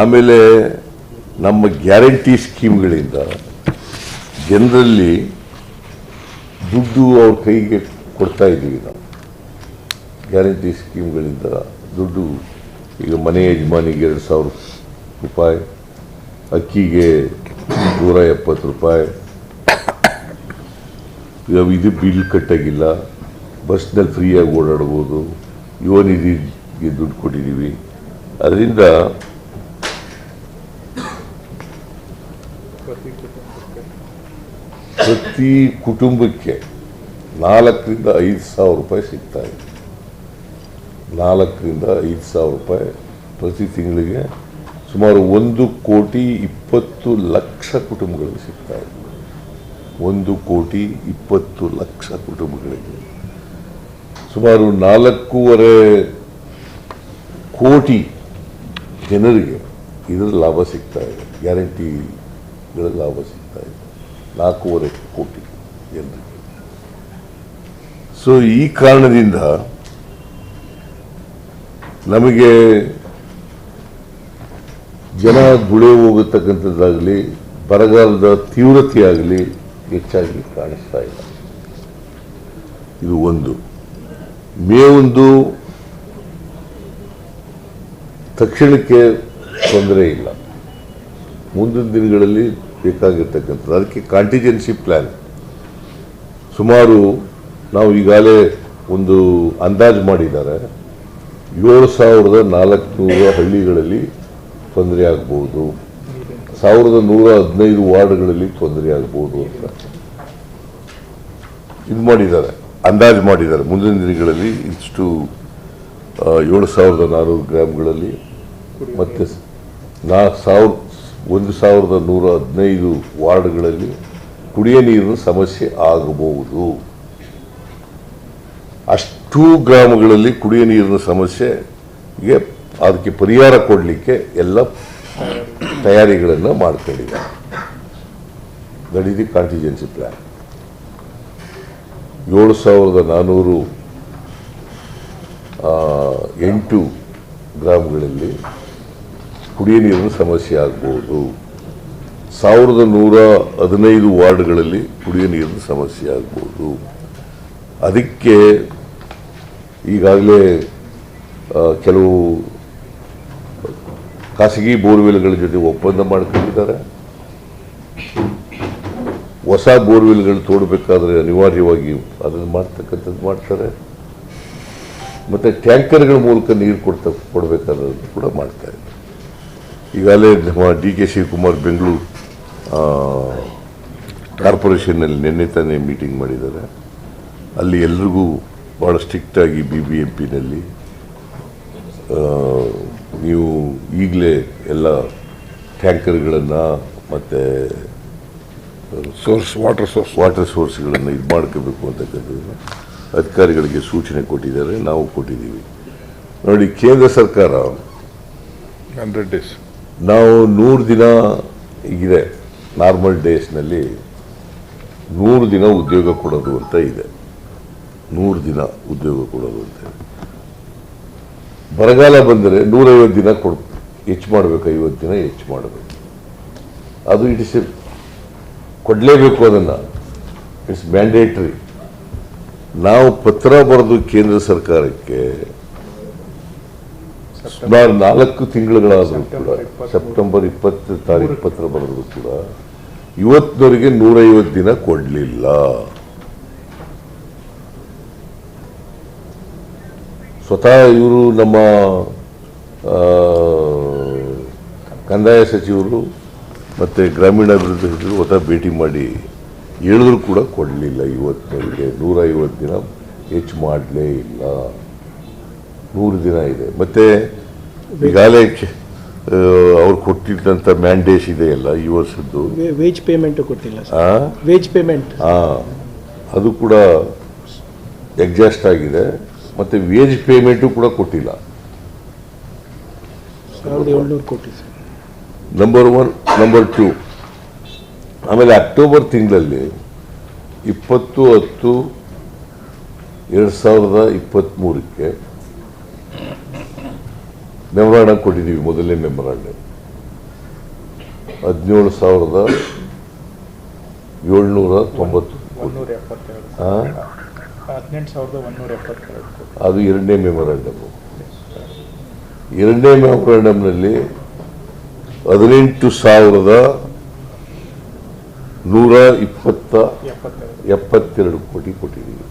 ಆಮೇಲೆ ನಮ್ಮ ಗ್ಯಾರಂಟಿ ಸ್ಕೀಮ್ಗಳಿಂದ ಜನರಲ್ಲಿ ದುಡ್ಡು ಅವ್ರ ಕೈಗೆ ಕೊಡ್ತಾ ಇದ್ದೀವಿ ನಾವು. ಗ್ಯಾರಂಟಿ ಸ್ಕೀಮ್ಗಳಿಂದ ದುಡ್ಡು, ಈಗ ಮನೆ ಯಜಮಾನಿಗೆ ಎರಡು ಸಾವಿರ ರೂಪಾಯಿ, ಅಕ್ಕಿಗೆ ನೂರ ಎಪ್ಪತ್ತು ರೂಪಾಯಿ. ಈಗ ಇದು ಬಿಲ್ ಕಟ್ಟಾಗಿಲ್ಲ, ಬಸ್ನಲ್ಲಿ ಫ್ರೀಯಾಗಿ ಓಡಾಡ್ಬೋದು ಯುವ ನಿಧಿಗೆ ದುಡ್ಡು ಕೊಟ್ಟಿದ್ದೀವಿ. ಅದರಿಂದ ಪ್ರತಿ ಕುಟುಂಬಕ್ಕೆ ನಾಲ್ಕರಿಂದ ಐದು ಸಾವಿರ ರೂಪಾಯಿ ಸಿಗ್ತಾ ಇದೆ. ನಾಲ್ಕರಿಂದ ಐದು ಸಾವಿರ ರೂಪಾಯಿ ಪ್ರತಿ ತಿಂಗಳಿಗೆ ಸುಮಾರು ಒಂದು ಕೋಟಿ ಇಪ್ಪತ್ತು ಲಕ್ಷ ಕುಟುಂಬಗಳಿಗೆ ಸಿಗ್ತಾ ಇದೆ. ಒಂದು ಕೋಟಿ ಇಪ್ಪತ್ತು ಲಕ್ಷ ಕುಟುಂಬಗಳಿಗೆ. ಸುಮಾರು ನಾಲ್ಕೂವರೆ ಕೋಟಿ ಜನರಿಗೆ ಇದರ ಲಾಭ ಸಿಗ್ತಾ ಇದೆ. ಗ್ಯಾರಂಟಿಗಳ ಲಾಭ ಸಿಗ್ತಾ ನಾಲ್ಕೂವರೆ ಕೋಟಿ ಜನರಿಗೆ ಸೊ ಈ ಕಾರಣದಿಂದ ನಮಗೆ ಜನ ಗುಳೆ ಹೋಗತಕ್ಕಂಥದ್ದಾಗಲಿ, ಬರಗಾಲದ ತೀವ್ರತೆಯಾಗಲಿ ಹೆಚ್ಚಾಗಿ ಕಾಣಿಸ್ತಾ ಇಲ್ಲ. ಇದು ಒಂದು. ಮೇ ಒಂದು ತಕ್ಷಣಕ್ಕೆ ತೊಂದರೆ ಇಲ್ಲ. ಮುಂದಿನ ದಿನಗಳಲ್ಲಿ ಬೇಕಾಗಿರ್ತಕ್ಕಂಥದ್ದು. ಅದಕ್ಕೆ ಕಾಂಟಿಜೆನ್ಸಿ ಪ್ಲ್ಯಾನ್ ಸುಮಾರು ನಾವು ಈಗಾಗಲೇ ಒಂದು ಅಂದಾಜು ಮಾಡಿದ್ದಾರೆ. ಏಳು ಸಾವಿರದ ನಾಲ್ಕುನೂರ ಹಳ್ಳಿಗಳಲ್ಲಿ ತೊಂದರೆ ಆಗ್ಬೋದು. ಸಾವಿರದ ನೂರ ಹದಿನೈದು ವಾರ್ಡ್ಗಳಲ್ಲಿ ತೊಂದರೆ ಆಗ್ಬೋದು ಅಂತ. ಇದು ಮಾಡಿದ್ದಾರೆ. ಅಂದಾಜು ಮಾಡಿದ್ದಾರೆ. ಮುಂದಿನ ದಿನಗಳಲ್ಲಿ ಇಷ್ಟು ಏಳು ಸಾವಿರದ ನಾನ್ನೂರು ಗ್ರಾಮ್ಗಳಲ್ಲಿ ಮತ್ತೆ ನಾಲ್ಕು ಸಾವಿರ ಒಂದು ಸಾವಿರದ ನೂರ ಹದಿನೈದು ವಾರ್ಡ್ಗಳಲ್ಲಿ ಕುಡಿಯ ನೀರಿನ ಸಮಸ್ಯೆ ಆಗಬಹುದು. ಅಷ್ಟು ಗ್ರಾಮಗಳಲ್ಲಿ ಕುಡಿಯ ನೀರಿನ ಸಮಸ್ಯೆಗೆ ಅದಕ್ಕೆ ಪರಿಹಾರ ಕೊಡಲಿಕ್ಕೆ ಎಲ್ಲ ತಯಾರಿಗಳನ್ನು ಮಾಡ್ಕೊಂಡಿದೆ that is the contingency plan ಏಳು ಸಾವಿರದ ನಾನ್ನೂರು ಎಂಟು ಗ್ರಾಮಗಳಲ್ಲಿ ಕುಡಿಯ ನೀರಿನ ಸಮಸ್ಯೆ ಆಗ್ಬೋದು. ಸಾವಿರದ ನೂರ ಹದಿನೈದು ವಾರ್ಡ್ಗಳಲ್ಲಿ ಕುಡಿಯ ನೀರಿನ ಸಮಸ್ಯೆ ಆಗ್ಬೋದು. ಅದಕ್ಕೆ ಈಗಾಗಲೇ ಕೆಲವು ಖಾಸಗಿ ಬೋರ್ವೆಲ್ಗಳ ಜೊತೆ ಒಪ್ಪಂದ ಮಾಡ್ಕೊಂಡಿದ್ದಾರೆ. ಹೊಸ ಬೋರ್ವೆಲ್ಗಳು ತೋಡಬೇಕಾದ್ರೆ ಅನಿವಾರ್ಯವಾಗಿ ಅದನ್ನು ಮಾಡ್ತಕ್ಕಂಥದ್ದು ಮಾಡ್ತಾರೆ. ಮತ್ತು ಟ್ಯಾಂಕರ್ಗಳ ಮೂಲಕ ನೀರು ಕೊಡ್ತಾ ಕೊಡಬೇಕಾದ್ರೂ ಕೂಡ ಮಾಡ್ತಾರೆ ಈಗಾಗಲೇ ನಮ್ಮ ಡಿ ಕೆ ಶಿವಕುಮಾರ್ ಬೆಂಗಳೂರು ಕಾರ್ಪೊರೇಷನ್ನಲ್ಲಿ ನಿನ್ನೆ ತಾನೇ ಮೀಟಿಂಗ್ ಮಾಡಿದ್ದಾರೆ. ಅಲ್ಲಿ ಎಲ್ರಿಗೂ ಭಾಳ ಸ್ಟ್ರಿಕ್ಟಾಗಿ ಬಿ ಬಿ ಎಂ ಪಿನಲ್ಲಿ ನೀವು ಈಗಲೇ ಎಲ್ಲ ಟ್ಯಾಂಕರ್ಗಳನ್ನು ಮತ್ತು ಸೋರ್ಸ್ ವಾಟರ್ ಸೋರ್ಸ್ ವಾಟರ್ ಸೋರ್ಸ್ಗಳನ್ನು ಇದು ಮಾಡ್ಕೋಬೇಕು ಅಂತಕ್ಕಂಥದ್ದು. ಅಧಿಕಾರಿಗಳಿಗೆ ಸೂಚನೆ ಕೊಟ್ಟಿದ್ದಾರೆ. ನಾವು ಕೊಟ್ಟಿದ್ದೀವಿ. ನೋಡಿ ಕೇಂದ್ರ ಸರ್ಕಾರ ಹಂಡ್ರೆಡ್ ಡೇಸ್ ನಾವು ನೂರು ದಿನ ಇದೆ ನಾರ್ಮಲ್ ಡೇಸ್ನಲ್ಲಿ ನೂರು ದಿನ ಉದ್ಯೋಗ ಕೊಡೋದು ಅಂತ ಇದೆ. ನೂರು ದಿನ ಉದ್ಯೋಗ ಕೊಡೋದು ಅಂತ. ಬರಗಾಲ ಬಂದರೆ ನೂರೈವತ್ತು ದಿನ ಕೊಡ್, ಹೆಚ್ಚು ಮಾಡಬೇಕು, ಐವತ್ತು ದಿನ ಹೆಚ್ಚು ಮಾಡಬೇಕು. ಅದು ಇಟ್ ಇಸ್ ಕೊಡಲೇಬೇಕು ಅದನ್ನು. It's mandatory. ನಾವು ಪತ್ರ ಬರೆದು ಕೇಂದ್ರ ಸರ್ಕಾರಕ್ಕೆ ಸುಮಾರು ನಾಲ್ಕು ತಿಂಗಳುಗಳಾದರೂ ಕೂಡ, ಸೆಪ್ಟೆಂಬರ್ ಇಪ್ಪತ್ತು ತಾರೀಕು ಪತ್ರ ಬರೆದ್ರು ಕೂಡ ಇವತ್ತಿನವರೆಗೆ ನೂರೈವತ್ತು ದಿನ ಕೊಡಲಿಲ್ಲ. ಸ್ವತಃ ಇವರು ನಮ್ಮ ಕಂದಾಯ ಸಚಿವರು ಮತ್ತು ಗ್ರಾಮೀಣಾಭಿವೃದ್ಧಿ ಸಚಿವರು ಸ್ವತಃ ಭೇಟಿ ಮಾಡಿ ಹೇಳಿದ್ರು ಕೂಡ ಕೊಡಲಿಲ್ಲ ಇವತ್ತಿನವರೆಗೆ ನೂರೈವತ್ತು ದಿನ ಹೆಚ್ಚು ಮಾಡಲೇ ಇಲ್ಲ. ನೂರು ದಿನ ಇದೆ. ಮತ್ತೆ ಈಗಾಗಲೇ ಅವ್ರು ಕೊಟ್ಟಿದ್ದಂಥ ಮ್ಯಾಂಡೇಸ್ ಇದೆಯಲ್ಲ ಈ ವರ್ಷದ್ದು? ವೇಜ್ ಪೇಮೆಂಟ್ ಕೊಟ್ಟಿಲ್ಲ ವೇಜ್ ಪೇಮೆಂಟ್ ಆ, ಅದು ಕೂಡ ಎಕ್ಸಾಸ್ಟ್ ಆಗಿದೆ. ಮತ್ತೆ ವೇಜ್ ಪೇಮೆಂಟು ಕೂಡ ಕೊಟ್ಟಿಲ್ಲ. ನಂಬರ್ ಒನ್ ನಂಬರ್ ಟು ಆಮೇಲೆ ಅಕ್ಟೋಬರ್ ತಿಂಗಳಲ್ಲಿ ಇಪ್ಪತ್ತು ಹತ್ತು ಎರಡು ಸಾವಿರದ ಇಪ್ಪತ್ತ್ಮೂರಕ್ಕೆ ಮೆಮೊರಾಂಡಮ್ ಕೊಟ್ಟಿದ್ದೀವಿ ಮೊದಲನೇ ಮೆಮೊರಾಂಡಮ್ ಹದಿನೇಳು ಸಾವಿರದ ಏಳ್ನೂರ ತೊಂಬತ್ತು ಅದು ಎರಡನೇ ಮೆಮೊರಾಂಡಮ್ ಎರಡನೇ ಮೆಮೊರಾಂಡಮ್ನಲ್ಲಿ ಹದಿನೆಂಟು ಸಾವಿರದ ನೂರ ಇಪ್ಪತ್ತ ಎಪ್ಪತ್ತೆರಡು ಕೋಟಿ ಕೊಟ್ಟಿದ್ದೀವಿ.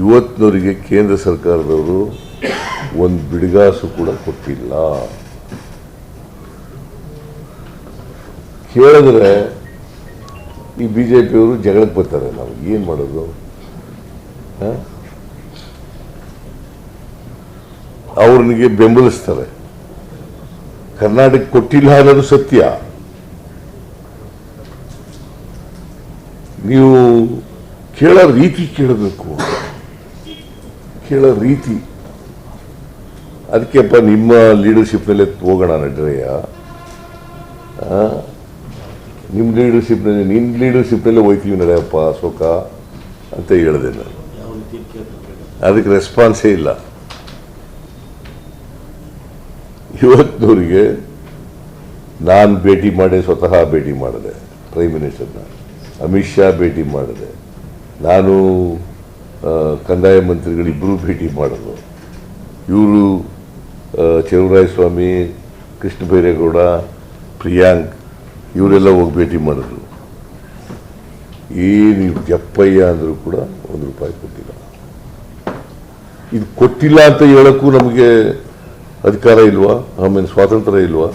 ಇವತ್ತಿನವರಿಗೆ ಕೇಂದ್ರ ಸರ್ಕಾರದವರು ಒಂದು ಬಿಡಿಗಾಸು ಕೂಡ ಕೊಟ್ಟಿಲ್ಲ. ಕೇಳಿದ್ರೆ ಈ ಬಿ ಜೆ ಪಿಯವರು ಜಗಳಕ್ಕೆ ಬರ್ತಾರೆ ನಾವು. ಏನು ಮಾಡೋದು? ಅವ್ರನಿಗೆ ಬೆಂಬಲಿಸ್ತಾರೆ. ಕರ್ನಾಟಕ ಕೊಟ್ಟಿಲ್ಲ ಅನ್ನೋದು ಸತ್ಯ. ನೀವು ಕೇಳೋ ರೀತಿ ಕೇಳಬೇಕು. ಕೇಳೋ ರೀತಿ. ಅದಕ್ಕೆಪ್ಪ ನಿಮ್ಮ ಲೀಡರ್ಶಿಪ್ನಲ್ಲೇ ಹೋಗೋಣ ನಡ್ರಯ್ಯ? ನಿಮ್ಮ ಲೀಡರ್ಶಿಪ್ನಲ್ಲಿ ನಿನ್ನ ಲೀಡರ್ಶಿಪ್ನಲ್ಲೇ ಹೋಯ್ತೀವಿ ನಡೆಯಪ್ಪ ಅಶೋಕ ಅಂತ ಹೇಳಿದೆ ನಾನು. ಅದಕ್ಕೆ ರೆಸ್ಪಾನ್ಸೇ ಇಲ್ಲ. ಇವತ್ತಿನವರಿಗೆ ನಾನು ಭೇಟಿ ಮಾಡಿ ಸ್ವತಃ ಭೇಟಿ ಮಾಡಿದೆ ಪ್ರೈಮ್ ಮಿನಿಸ್ಟರ್ನ ಅಮಿತ್ ಶಾ ಭೇಟಿ ಮಾಡಿದೆ. ನಾನು ಕಂದಾಯ ಮಂತ್ರಿಗಳಿಬ್ಬರೂ ಭೇಟಿ ಮಾಡೋದು. ಇವರು ಸ್ವಾಮಿ, ಕೃಷ್ಣ ಬೈರೇಗೌಡ, ಪ್ರಿಯಾಂಕ್, ಇವರೆಲ್ಲ ಹೋಗಿ ಭೇಟಿ ಮಾಡಿದ್ರು. ಏನು ಜಪ್ಪಯ್ಯ ಅಂದರೂ ಕೂಡ ಒಂದು ರೂಪಾಯಿ ಕೊಟ್ಟಿಲ್ಲ. ಇದು ಕೊಟ್ಟಿಲ್ಲ ಅಂತ ಹೇಳಕ್ಕೂ ನಮಗೆ ಅಧಿಕಾರ ಇಲ್ವಾ? ಆಮೇಲೆ ಸ್ವಾತಂತ್ರ್ಯ ಇಲ್ವಾ?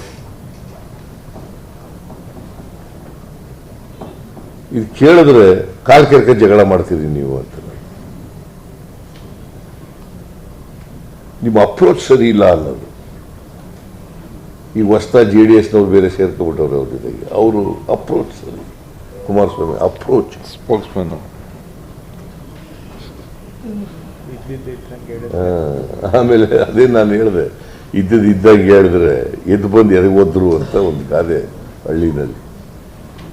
ಇದು ಕೇಳಿದ್ರೆ ಕಾಲ್ ಕೆರೆಕ ಜಗಳ ಮಾಡ್ತೀರಿ ನೀವು ಅಂತ. ನಿಮ್ಮ ಅಪ್ರೋಚ್ ಸರಿ ಇಲ್ಲ ಅನ್ನೋದು. ಈ ಹೊಸ್ತಾ ಜೆ ಡಿ ಎಸ್ನವ್ರು ಬೇರೆ ಸೇರ್ಕೊಬಿಟ್ಟವ್ರು ಅವ್ರ ಜೊತೆಗೆ. ಅವರು ಅಪ್ರೋಚ್ ಸರಿ. ಕುಮಾರಸ್ವಾಮಿ ಅಪ್ರೋಚ್ ಸ್ಪೋಕ್ಸ್ಮನ್ ಆಮೇಲೆ ಅದೇ ನಾನು ಹೇಳಿದೆ. ಇದ್ದದ್ದು ಇದ್ದಾಗ ಹೇಳಿದ್ರೆ ಎದ್ದು ಬಂದು ಎದಗೆ ಒದ್ರು ಅಂತ ಒಂದು ಗಾದೆ ಹಳ್ಳಿನಲ್ಲಿ.